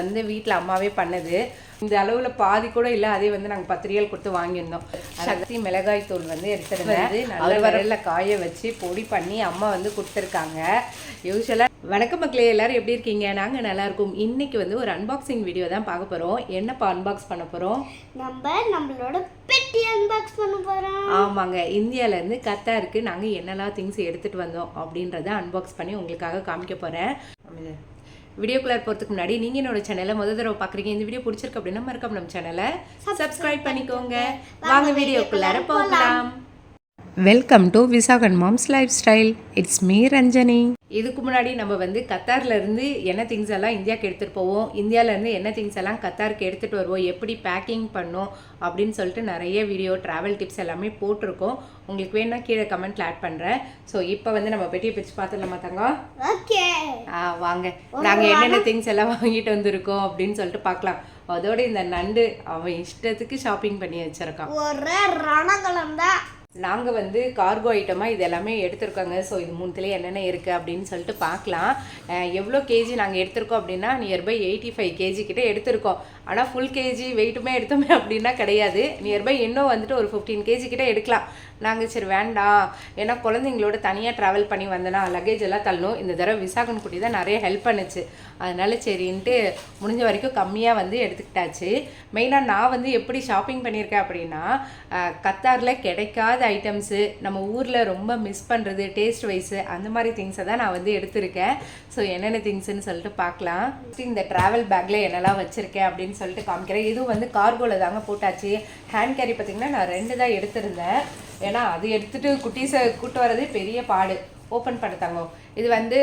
வந்து வீட்டில் அம்மாவே பண்ணது. இந்த அளவில் பாதி கூட இல்லை அதே வந்து நாங்கள் பத்து ரியல் கொடுத்து வாங்கியிருந்தோம். சக்தி மிளகாய் தூள் வந்து எடுத்துருந்தேன். நல்ல வரல காய வச்சு பொடி பண்ணி அம்மா வந்து கொடுத்துருக்காங்க. யூஸ்வலாக வணக்கம் மக்களே எல்லாரும் எப்படி இருக்கீங்க? நாங்கள் நல்லா இருக்கோம். இன்னைக்கு வந்து ஒரு அன்பாக்சிங் வீடியோ தான் பார்க்க போகிறோம் என்னப்பா அன்பாக்ஸ் பண்ண போகிறோம் நம்ம நம்மளோட பெட்டி அன்பாக்ஸ் பண்ண போறோம். ஆமாங்க. இந்தியாவிலேருந்து கத்தாருக்கு நாங்கள் என்னெல்லாம் திங்ஸ் எடுத்துகிட்டு வந்தோம் அப்படின்றத அன்பாக்ஸ் பண்ணி உங்களுக்காக காமிக்க போகிறேன் வீடியோக்குள்ளே போகிறதுக்கு முன்னாடி நீங்கள் என்னோட சேனலை முதல் தடவை பார்க்குறீங்க இந்த வீடியோ பிடிச்சிருக்கு அப்படின்னா மறக்காம நம்ம சேனலை சப்ஸ்கிரைப் பண்ணிக்கோங்க. வாங்க வீடியோக்குள்ளார போகலாம். Welcome to Visagan moms lifestyle it's me Ranjani இதுக்கு முன்னாடி நம்ம வந்து கத்தார்ல இருந்து என்ன திங்ஸ் எல்லாம் இந்தியாவுக்கு எடுத்துகிட்டு போவோம் இந்தியால இருந்து என்ன திங்ஸ் எல்லாம் கத்தாருக்கு எடுத்துகிட்டு வருவோம் எப்படி பேக்கிங் பண்ணோம் அப்படின்னு சொல்லிட்டு நிறைய வீடியோ ட்ராவல் டிப்ஸ் எல்லாமே போட்டிருக்கோம். உங்களுக்கு வேணா கீழே கமெண்ட்ல ஆட் பண்ணுறேன் ஸோ இப்போ வந்து நம்ம பெட்டியை பிரிச்சு பார்த்துடலாமா தங்கம் ஓகே ஆ வாங்க. நாங்கள் என்னென்ன திங்ஸ் எல்லாம் வாங்கிட்டு வந்திருக்கோம் அப்படின்னு சொல்லிட்டு பார்க்கலாம். அதோட இந்த நண்டு அவன் இஷ்டத்துக்கு ஷாப்பிங் பண்ணி வச்சிருக்கான். ஒரே ரணகலம் தான் நாங்கள் வந்து கார்கோ ஐட்டமாக இது எல்லாமே எடுத்திருக்கோங்க. ஸோ இது மூணுத்துலேயே என்னென்ன இருக்குது அப்படின்னு சொல்லிட்டு பார்க்கலாம். எவ்வளோ கேஜி நாங்கள் எடுத்திருக்கோம் அப்படின்னா நியர்பை எயிட்டி ஃபைவ் கேஜி கிட்டே எடுத்திருக்கோம். ஆனால் ஃபுல் கேஜி வெயிட்டுமே எடுத்தோமே அப்படின்னா கிடையாது. நியர்பை இன்னும் வந்துட்டு ஒரு ஃபிஃப்டீன் கேஜி கிட்டே எடுக்கலாம். நாங்கள் சரி வேண்டாம். ஏன்னா குழந்தைங்களோட தனியாக ட்ராவல் பண்ணி வந்தேன்னா லக்கேஜ் எல்லாம் தள்ளணும். இந்த தடவை விசாகன் குட்டி தான் நிறைய ஹெல்ப் பண்ணுச்சு. அதனால சரின்ட்டு முடிஞ்ச வரைக்கும் கம்மியாக வந்து எடுத்துக்கிட்டாச்சு. மெயினாக நான் வந்து எப்படி ஷாப்பிங் பண்ணியிருக்கேன் அப்படின்னா கத்தாரில் கிடைக்காத ஐட்டம்ஸு நம்ம ஊரில் ரொம்ப மிஸ் பண்ணுறது டேஸ்ட் வைஸு அந்த மாதிரி திங்ஸை தான் நான் வந்து எடுத்திருக்கேன். ஸோ என்னென்ன திங்ஸ்னு சொல்லிட்டு பார்க்கலாம். இந்த ட்ராவல் பேக்கில் என்னெல்லாம் வச்சுருக்கேன் அப்படின்னு சொல்லிட்டு காமிக்கிறேன். இதுவும் வந்து கார்கோவில் தாங்க போட்டாச்சு. ஹேண்ட் கேரி பார்த்திங்கன்னா நான் ரெண்டு தான் எடுத்திருந்தேன். ஏன்னா அது எடுத்துட்டு குட்டீஸை கூட்டு வரதே பெரிய பாடு. ஓப்பன் பண்ணத்தாங்க இது வந்து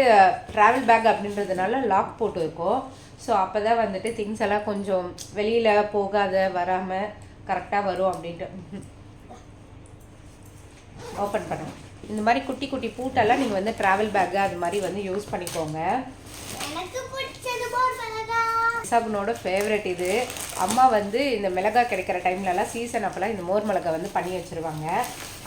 ட்ராவல் பேக் அப்படின்றதுனால லாக் போட்டு இருக்கும் ஸோ அப்போ தான் வந்துட்டு திங்ஸ் எல்லாம் கொஞ்சம் வெளியில் போகாத வராமல் கரெக்டாக வரும் அப்படின்ட்டு. ஓப்பன் பண்ணுங்க இந்த மாதிரி குட்டி குட்டி பூட்டெல்லாம் நீங்கள் வந்து ட்ராவல் பேக்கு அது மாதிரி வந்து யூஸ் பண்ணிக்கோங்க. மிளகா. சகுனோட ஃபேவரட் இது. அம்மா வந்து இந்த மிளகாய் கிடைக்கிற டைம்லலாம் சீசன் அப்போலாம் இந்த மோர் மிளகாய் வந்து பண்ணி வச்சுருவாங்க.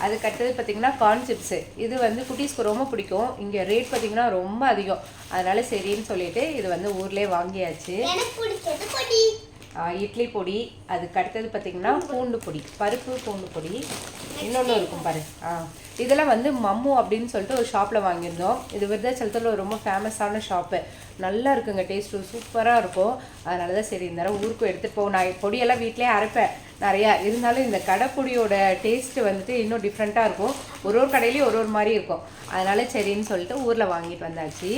அதுக்கடுத்தது பார்த்திங்கன்னா கார்ன் சிப்ஸு இது வந்து குட்டீஸ்க்கு ரொம்ப பிடிக்கும். இங்கே ரேட் பார்த்திங்கன்னா ரொம்ப அதிகம். அதனால சரின்னு சொல்லிட்டு இது வந்து ஊர்லேயே வாங்கியாச்சு. இட்லி பொடி. அதுக்கு அடுத்தது பார்த்திங்கன்னா பூண்டு பொடி. பருப்பு பூண்டு பொடி. இன்னொன்று இருக்கும் பாரு. ஆ. இதெல்லாம் வந்து மம்மு அப்படின்னு சொல்லிட்டு ஒரு ஷாப்பில் வாங்கியிருந்தோம். இது விருதாச்சலத்தில் ஒரு ரொம்ப ஃபேமஸான ஷாப்பு நல்லா இருக்குங்க டேஸ்ட்டு சூப்பராக இருக்கும். அதனால தான் சரி இந்த தடவை ஊருக்கும் எடுத்துகிட்டு போவோம் நான் பொடியெல்லாம் வீட்டிலே அரைப்பேன். நிறையா இருந்தாலும் இந்த கடைப்பொடியோட டேஸ்ட்டு வந்துட்டு இன்னும் டிஃப்ரெண்ட்டாக இருக்கும். ஒரு ஒரு கடையிலையும் ஒரு ஒரு மாதிரி இருக்கும். அதனால சரின்னு சொல்லிட்டு ஊரில் வாங்கிட்டு வந்தாச்சு.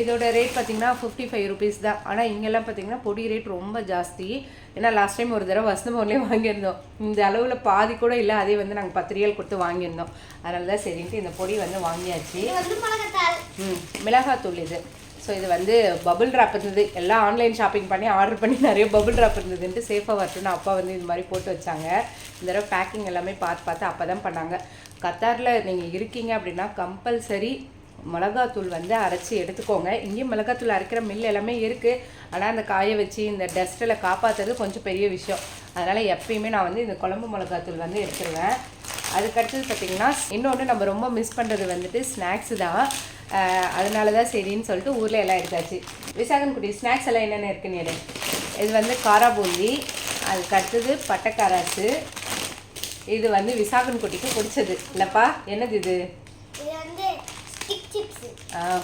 இதோட ரேட் பார்த்தீங்கன்னா ஃபிஃப்டி ஃபைவ் ருபீஸ் தான். ஆனால் இங்கெல்லாம் பார்த்தீங்கன்னா பொடி ரேட் ரொம்ப ஜாஸ்தி. ஏன்னா லாஸ்ட் டைம் ஒரு தடவை வசந்தமோன்லேயே வாங்கியிருந்தோம். இந்த அளவில் பாதி கூட இல்லை அதே வந்து நாங்கள் பத்து ரியல் கொடுத்து வாங்கியிருந்தோம். அதனால தான் சரின்ட்டு இந்த பொடி வந்து வாங்கியாச்சு. ம் மிளகாத்தூள் இது. ஸோ இது வந்து பபுள் ட்ராப் இருந்தது. எல்லாம் ஆன்லைன் ஷாப்பிங் பண்ணி ஆர்டர் பண்ணி நிறைய பபுள் ட்ராப் இருந்ததுன்ட்டு சேஃபாக வரட்டும்னு அப்பா வந்து இது மாதிரி போட்டு வச்சாங்க. இந்த தடவை பேக்கிங் எல்லாமே பார்த்து பார்த்து அப்போ தான் பண்ணாங்க. கத்தாரில் நீங்கள் இருக்கீங்க அப்படின்னா கம்பல்சரி மிளகாத்தூள் வந்து அரைச்சி எடுத்துக்கோங்க. இங்கேயும் மிளகாத்தூள் அரைக்கிற மில் எல்லாமே இருக்குது ஆனால் அந்த காய வச்சு இந்த டஸ்ட்டில் காப்பாற்றுறது கொஞ்சம் பெரிய விஷயம். அதனால் எப்பயுமே நான் வந்து இந்த குழம்பு மிளகாத்தூள் வந்து எடுத்துருவேன். அதுக்கடுத்தது பார்த்திங்கன்னா இன்னொன்று நம்ம ரொம்ப மிஸ் பண்ணுறது வந்துட்டு ஸ்நாக்ஸு தான். அதனால தான் சரின்னு சொல்லிட்டு ஊரில் எல்லாம் எடுத்தாச்சு. விசாகன் குட்டி ஸ்நாக்ஸ் எல்லாம் என்னென்ன இருக்குன்னு எடு இது வந்து காரா பூந்தி அதுக்கு அடுத்தது பட்டைக்காராசு. இது வந்து விசாகன் குட்டிக்கு பிடிச்சது. இல்லைப்பா என்னது இது?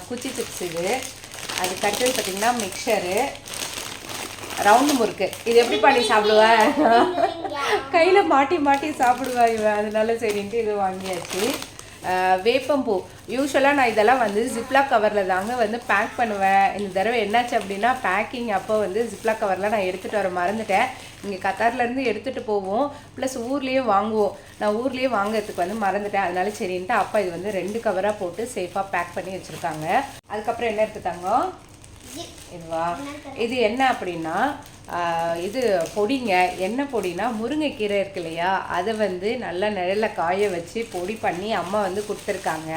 குச்சி சிப்ஸ் இது. அதுக்கு அடுத்தது பார்த்திங்கன்னா மிக்சரு ரவுண்டு முறுக்கு. இது எப்படி பண்ணி சாப்பிடுவ? கையில் மாட்டி மாட்டி சாப்பிடுவா இவன். அதனால சரின்ட்டு இது வாங்கியாச்சு. வேப்பம்பூ. யூஸ்வலாக நான் இதெல்லாம் வந்து ஜிப்லாக் கவரில் தாங்க வந்து பேக் பண்ணுவேன். இந்த தடவை என்னாச்சு அப்படின்னா பேக்கிங் அப்போ வந்து ஜிப்லாக் கவரில் நான் எடுத்துகிட்டு வர மறந்துட்டேன். இங்கே கத்தார்லேருந்து எடுத்துகிட்டு போவோம். ப்ளஸ் ஊர்லேயே வாங்குவோம். நான் ஊர்லேயே வாங்குறதுக்கு வந்து மறந்துட்டேன். அதனால சரின்ட்டு அப்பா இது வந்து ரெண்டு கவராக போட்டு சேஃபாக பேக் பண்ணி வச்சுருக்காங்க. அதுக்கப்புறம் என்ன எடுத்துட்டாங்க இதுவா? இது என்ன அப்படின்னா இது பொடிங்க. என்ன பொடினா முருங்கைக்கீரை இருக்கு இல்லையா? அதை வந்து நல்லா நிழல்ல காய வச்சு பொடி பண்ணி அம்மா வந்து கொடுத்துருக்காங்க.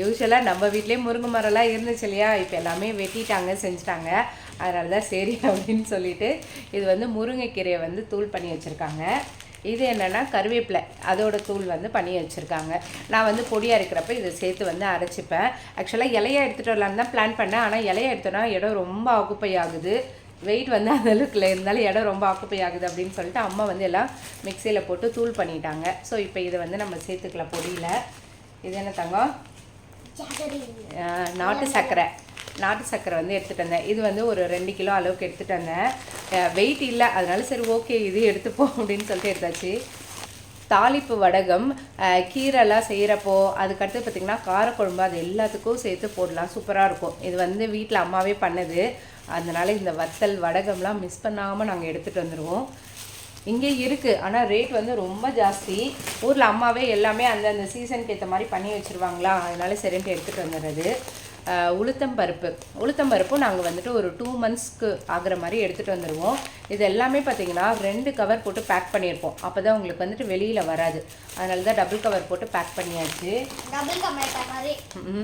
யூஸ்வலாக நம்ம வீட்லேயே முருங்கை மரம்லாம் இருந்துச்சு இல்லையா? இப்போ எல்லாமே வெட்டிட்டாங்க செஞ்சுட்டாங்க. அதனால தான் சரி அப்படின்னு சொல்லிட்டு இது வந்து முருங்கைக்கீரையை வந்து தூள் பண்ணி வச்சுருக்காங்க. இது என்னென்னா கருவேப்பிலை. அதோட தூள் வந்து பண்ணி வச்சுருக்காங்க. நான் வந்து பொடி அரைக்கிறப்ப இதை சேர்த்து வந்து அரைச்சிப்பேன். ஆக்சுவலாக இலையா எடுத்துகிட்டு வரலான்னு தான் பிளான் பண்ணேன். ஆனால் இலையா எடுத்தோன்னா இடம் ரொம்ப ஆகுப்பை ஆகுது வெயிட் வந்து அந்த அளவுக்கு இல்லை. இருந்தாலும் இடம் ரொம்ப ஆக்குப்பை ஆகுது அப்படின்னு சொல்லிட்டு அம்மா வந்து எல்லாம் மிக்சியில் போட்டு தூள் பண்ணிட்டாங்க. ஸோ இப்போ இதை வந்து நம்ம சேர்த்துக்கலாம் பொடியில். இது என்ன தங்கம்? நாட்டு சர்க்கரை நாட்டு சர்க்கரை வந்து எடுத்துகிட்டு வந்தேன். இது வந்து ஒரு ரெண்டு கிலோ அளவுக்கு எடுத்துகிட்டு வந்தேன். வெயிட் இல்லை. அதனால சரி ஓகே இது எடுத்துப்போம் அப்படின்னு சொல்லிட்டு எடுத்தாச்சு. தாளிப்பு வடகம் கீரைலாம் செய்கிறப்போ அதுக்கடுத்து பார்த்திங்கன்னா காரக்குழம்பு அது எல்லாத்துக்கும் சேர்த்து போடலாம். சூப்பராக இருக்கும். இது வந்து வீட்டில் அம்மாவே பண்ணது. அதனால இந்த வத்தல் வடகம்லாம் மிஸ் பண்ணாமல் நாங்கள் எடுத்துகிட்டு வந்துடுவோம் இங்கே இருக்குது ஆனால் ரேட் வந்து ரொம்ப ஜாஸ்தி. ஊரில் அம்மாவே எல்லாமே அந்தந்த சீசனுக்கு ஏற்ற மாதிரி பண்ணி வச்சுருவாங்களா? அதனால சரின்ட்டு எடுத்துகிட்டு வந்துடுறது ஆஹ் உளுத்தம் பருப்பு. உளுத்தம் பருப்பும் நாங்கள் வந்துட்டு ஒரு டூ மந்த்ஸ்க்கு ஆகுற மாதிரி எடுத்துகிட்டு வந்துடுவோம் இது எல்லாமே பார்த்தீங்கன்னா ரெண்டு கவர் போட்டு பேக் பண்ணியிருப்போம். அப்போ தான் உங்களுக்கு வந்துட்டு வெளியில் வராது. அதனால தான் டபுள் கவர் போட்டு பேக் பண்ணியாச்சு. டபுள் டொமேட்டோ மாதிரி.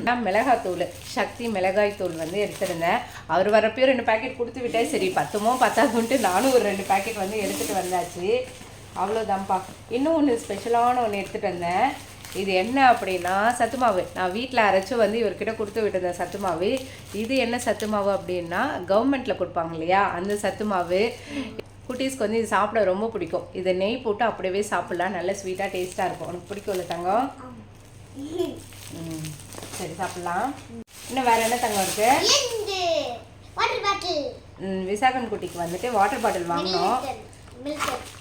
நான் மிளகாத்தூள். சக்தி மிளகாய் தூள் வந்து எடுத்திருந்தேன். அவர் வரப்போ ரெண்டு பாக்கெட் கொடுத்து விட்டேன். சரி பத்துமோ பத்தாதுன்ட்டு நானும் ஒரு ரெண்டு பாக்கெட் வந்து எடுத்துகிட்டு வந்தாச்சு. அவ்வளோதான்ப்பா இன்னும் ஒன்று ஸ்பெஷலான ஒன்று எடுத்துகிட்டு வந்தேன். இது என்ன அப்படின்னா சத்து மாவு நான் வீட்டில் அரைச்சி வந்து இவர்கிட்ட கொடுத்து விட்டுருந்தேன் சத்து மாவு இது என்ன சத்து மாவு அப்படின்னா கவர்மெண்ட்டில் கொடுப்பாங்க இல்லையா? அந்த சத்து மாவு குட்டீஸ்க்கு வந்து இது சாப்பிட ரொம்ப பிடிக்கும். இதை நெய் போட்டு அப்படியே சாப்பிட்லாம். நல்ல ஸ்வீட்டாக டேஸ்ட்டாக இருக்கும். உனக்கு பிடிக்கும்ல தங்கம்? ம். சரி சாப்பிட்லாம். இன்னும் வேற என்ன தங்கம் இருக்கு? எந்து வாட்டர் பாட்டில் ம், விசாகன் குட்டிக்கு வந்துட்டு வாட்டர் பாட்டில் வாங்கினோம்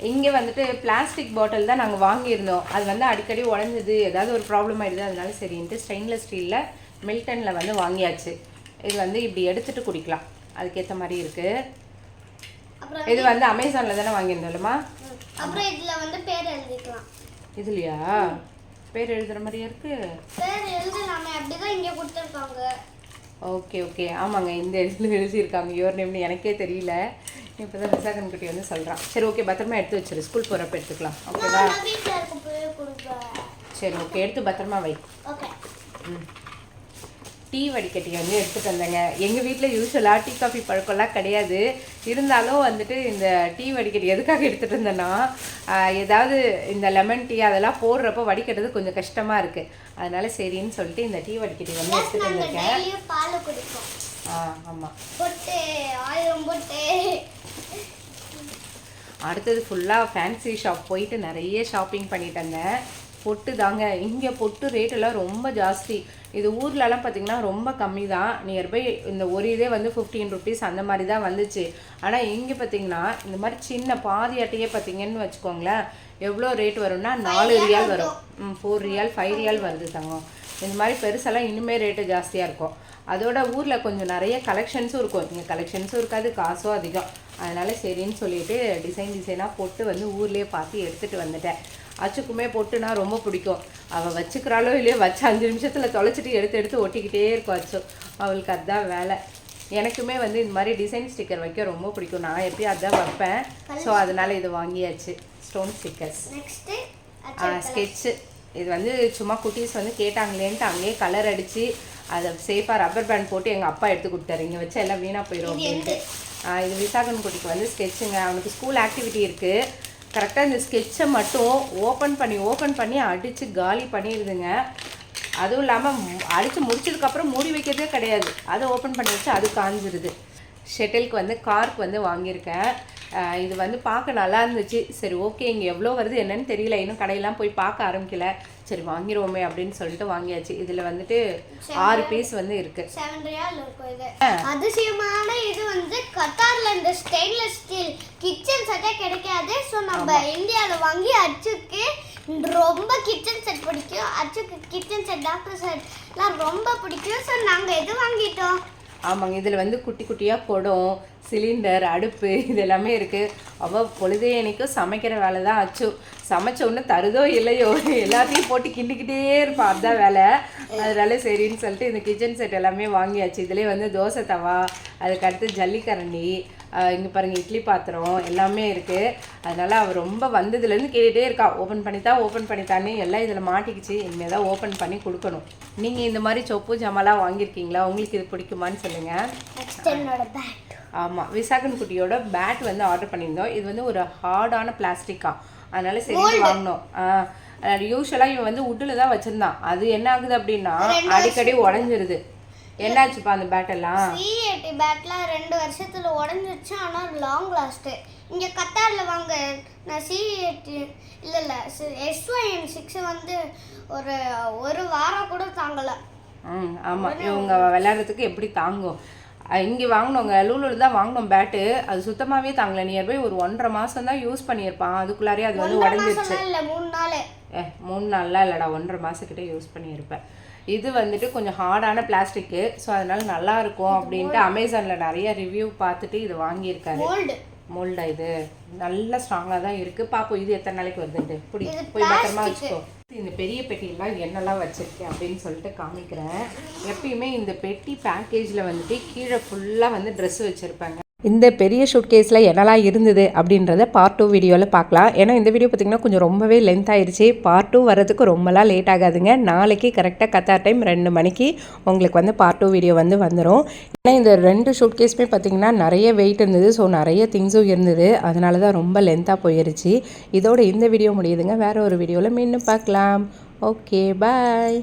இங்கே வந்துட்டு பிளாஸ்டிக் பாட்டில் தான் நாங்கள் வாங்கியிருந்தோம். அது வந்து அடிக்கடி உடஞ்சிது ஏதாவது ஒரு ப்ராப்ளம் ஆயிடுது அதனால சரின்ட்டு ஸ்டெயின்லெஸ் ஸ்டீலில் மில்டனில் வந்து வாங்கியாச்சு. இது வந்து இப்படி எடுத்துட்டு குடிக்கலாம். அதுக்கேற்ற மாதிரி இருக்குது இது வந்து அமேசானில் தானே வாங்கியிருந்தோம் இல்லைம்மா ம், அப்புறம் இதுல வந்து பேர் எழுதிக்கலாம். இதுலையா? பேர் எழுதுகிற மாதிரியே இருக்குது பேர் எழுதலாமே அப்படிதான் இங்க கொடுத்துருக்காங்க. Okay okay. ஆமாங்க இந்த இதில் எழுதியிருக்காங்க. யுவர் நேம்னு எனக்கே தெரியல. இப்போ தான் விசாகன் குட்டி வந்து சொல்கிறான் சரி ஓகே பத்திரமா எடுத்து வச்சிரு. ஸ்கூல் போகிறப்ப எடுத்துக்கலாம். ஓகேவா சரி ஓகே எடுத்து பத்திரமா வை. ம். டீ வடிகட்டி வந்து எடுத்துட்டு வந்தேங்க. எங்கள் வீட்டில் யூஸ்வலாக டீ காஃபி பழக்கம்லாம் கிடையாது. இருந்தாலும் வந்துட்டு இந்த டீ வடிகட்டி எதுக்காக எடுத்துகிட்டு வந்தேன்னா ஆஹ், ஏதாவது இந்த லெமன் டீ அதெல்லாம் போடுறப்போ வடிகட்டுறது கொஞ்சம் கஷ்டமாக இருக்குது அதனால சரின்னு சொல்லிட்டு இந்த டீ வடிகட்டி வந்து எடுத்துகிட்டு வந்திருக்கேன். ஆ ஆமாம் பொட்டு ஆயிரம் பொட்டு. அடுத்தது ஃபுல்லாக ஃபேன்சி ஷாப் போயிட்டு நிறைய ஷாப்பிங் பண்ணிட்டு வந்தேன் பொட்டு தாங்க இங்கே பொட்டு ரேட் எல்லாம் ரொம்ப ஜாஸ்தி. இது ஊர்லலாம் பார்த்தீங்கன்னா ரொம்ப கம்மி தான் நியர்பை இந்த ஒரு இதே வந்து ஃபிஃப்டீன் ருபீஸ் அந்த மாதிரி தான் வந்துச்சு. ஆனால் இங்கே பார்த்தீங்கன்னா இந்த மாதிரி சின்ன பாதி அட்டையே பார்த்தீங்கன்னு வச்சுக்கோங்களேன். எவ்வளோ ரேட் வரும்னா நாலு ரியால் வரும். ஃபோர் ரியால் ஃபைவ் ரியால் வருது தங்கம். இந்த மாதிரி பெருசெல்லாம் இன்னுமே ரேட்டு ஜாஸ்தியாக இருக்கும். அதோட ஊரில் கொஞ்சம் நிறைய கலெக்ஷன்ஸும் இருக்கும். இங்கே கலெக்ஷன்ஸும் இருக்காது காசும் அதிகம். அதனால சரின்னு சொல்லிட்டு டிசைன் டிசைனாக போட்டு வந்து ஊர்லேயே பார்த்து எடுத்துகிட்டு வந்துட்டேன். அச்சுக்குமே பொட்டுனா ரொம்ப பிடிக்கும். அவள் வச்சுக்கிறாளோ இல்லையோ வச்ச அஞ்சு நிமிஷத்தில் தொலைச்சிட்டு எடுத்து எடுத்து ஒட்டிக்கிட்டே இருக்கும் அச்சு. அவளுக்கு அதுதான் வேலை. எனக்குமே வந்து இந்த மாதிரி டிசைன் ஸ்டிக்கர் வைக்க ரொம்ப பிடிக்கும். நான் எப்பயும் அதான் வைப்பேன். ஸோ அதனால இது வாங்கியாச்சு. ஸ்டோன் ஸ்டிக்கர்ஸ் ஸ்கெட்சு இது வந்து சும்மா குட்டீஸ் வந்து கேட்டாங்களேன்ட்டு அங்கேயே கலர் அடித்து அதை சேஃபாக ரப்பர் பேண்ட் போட்டு எங்கள் அப்பா எடுத்து கொடுத்தாரு. இங்கே வச்சா எல்லாம் வீணாக போயிடும் அப்படின்ட்டு. இது விசாகன் குட்டிக்கு வந்து ஸ்கெட்சுங்க அவனுக்கு ஸ்கூல் ஆக்டிவிட்டி இருக்குது கரெக்டாக இந்த ஸ்கெட்சை மட்டும் ஓப்பன் பண்ணி ஓப்பன் பண்ணி அடித்து காலி பண்ணிடுதுங்க அதுவும் இல்லாமல் அடித்து முடிச்சதுக்கப்புறம் மூடி வைக்கிறதே கிடையாது. அதை ஓப்பன் பண்ணி வச்சு அது காஞ்சிருது. ஷெட்டிலுக்கு வந்து கார்க் வந்து வாங்கியிருக்கேன். இது வந்து பார்க்க நல்லா இருந்துச்சு. சரி ஓகே இங்கே எவ்வளோ வருது என்னன்னு தெரியல. இன்னும் கடையெல்லாம் போய் பார்க்க ஆரம்பிக்கல. சரி வாங்கிடுவோமே அப்படின்னு சொல்லிட்டு வாங்கியாச்சு. இதில் வந்துட்டு ஆறு பீஸ் வந்து இது. அதிசயமான இது வந்து கத்தார்ல இந்த ஸ்டெயின்லெஸ் ஸ்டீல் கிச்சன் செட்டே கிடைக்காது. ஸோ நம்ம இந்தியாவில் வாங்கி அச்சுக்கு ரொம்ப கிச்சன் செட் பிடிக்கும். அச்சுக்கு கிச்சன் செட் டாக்டர் செட்லாம் ரொம்ப பிடிக்கும். ஸோ நாங்கள் எது வாங்கிட்டோம்? ஆமாங்க இதில் வந்து குட்டி குட்டியாக குடம் சிலிண்டர் அடுப்பு இது எல்லாமே இருக்குது அவள் பொழுதேனிக்கும் சமைக்கிற வேலை தான் ஆச்சு. சமைச்ச உடனே தருதோ இல்லையோ எல்லாத்தையும் போட்டு கிண்டிக்கிட்டே இருப்பா. அதுதான் வேலை. அதனால சரின்னு சொல்லிட்டு இந்த கிச்சன் செட் எல்லாமே வாங்கியாச்சு. இதுலேயே வந்து தோசை தவா அதுக்கடுத்து ஜல்லிக்கரண்டி இங்கே பாருங்க இட்லி பாத்திரம் எல்லாமே இருக்குது அதனால் அவள் ரொம்ப வந்ததுலேருந்து கேட்டுகிட்டே இருக்கா. ஓப்பன் பண்ணித்தா ஓப்பன் பண்ணித்தான்னு எல்லாம் இதில் மாட்டிக்கிச்சு. இனிமேல் தான் ஓப்பன் பண்ணி கொடுக்கணும். நீங்கள் இந்த மாதிரி சொப்பு ஜாமான்லாம் வாங்கியிருக்கீங்களா? உங்களுக்கு இது பிடிக்குமான்னு சொல்லுங்கள் பேக் ஆமாம் விசாகன் குட்டியோட பேட் வந்து ஆர்டர் பண்ணியிருந்தோம். இது வந்து ஒரு ஹார்டான பிளாஸ்டிக்கா அதனால சரி வாங்கினோம். யூஸ்வலாக இவன் வந்து உட்டில் தான் வச்சுருந்தான். அது என்ன ஆகுது அப்படின்னா அடிக்கடி உடஞ்சிருது. என்னாச்சுப்பா அந்த பேட்டெல்லாம் சி எயிட்டி பேட்லாம் ரெண்டு வருஷத்துல உடஞ்சிருச்சு ஆனா லாங் லாஸ்ட் இங்க கத்தார்ல வாங்க. நான் சி எயிட்டி இல்ல இல்ல எஸ்ஒஎன் சிக்ஸ் வந்து ஒரு ஒரு வாரம் கூட தாங்கல. ம் ஆமாம் இவங்க விளையாடுறதுக்கு எப்படி தாங்கும்? இங்கே வாங்கினோங்க லூலூல தான் வாங்கினோம் பேட்டு அது சுத்தமாகவே தாங்கல. நியர்பை ஒரு ஒன்றரை மாதம் தான் யூஸ் பண்ணியிருப்பான். அதுக்குள்ளாரே அது வந்து உடஞ்சிருச்சு. ஏ மூணு நாள்லாம் இல்லைடா. ஒன்றரை மாதக்கிட்ட யூஸ் பண்ணியிருப்பேன் இது வந்துட்டு கொஞ்சம் ஹார்டான பிளாஸ்டிக்கு ஸோ அதனால நல்லா இருக்கும் அப்படின்ட்டு அமேசானில் நிறைய ரிவ்யூ பார்த்துட்டு இது வாங்கியிருக்காரு. மோல்டா இது. நல்ல ஸ்ட்ராங்காக தான் இருக்குது பாப்போம் இது எத்தனை நாளைக்கு வருதுன்ட்டு. பிடி போய் பத்திரமா. வச்சுக்கோ. இந்த பெரிய பெட்டியெல்லாம் என்னெல்லாம் வச்சுருக்கேன் அப்படின்னு சொல்லிட்டு காமிக்கிறேன். எப்பயுமே இந்த பெட்டி பேக்கேஜில் வந்துட்டு கீழே ஃபுல்லாக வந்து ட்ரெஸ் வச்சுருப்பாங்க. இந்த பெரிய ஷூட்கேஸில் என்னெல்லாம் இருந்தது அப்படின்றத பார்ட் டூ வீடியோவில் பார்க்கலாம். ஏன்னா இந்த வீடியோ பார்த்திங்கன்னா கொஞ்சம் ரொம்பவே லென்த் ஆயிடுச்சு பார்ட் டூ வரதுக்கு ரொம்பலாம் லேட் ஆகாதுங்க. நாளைக்கு கரெக்டாக கத்தார் டைம் ரெண்டு மணிக்கு உங்களுக்கு வந்து பார்ட் டூ வீடியோ வந்து வந்துடும் ஏன்னா இந்த ரெண்டு ஷூட்கேஸுமே பார்த்திங்கன்னா நிறைய வெயிட் இருந்தது. ஸோ நிறைய திங்ஸும் இருந்தது. அதனால தான் ரொம்ப லென்த்தாக போயிருச்சு. இதோட இந்த வீடியோ முடியுதுங்க. வேறு ஒரு வீடியோவில் மீண்டும் பார்க்கலாம். Okay bye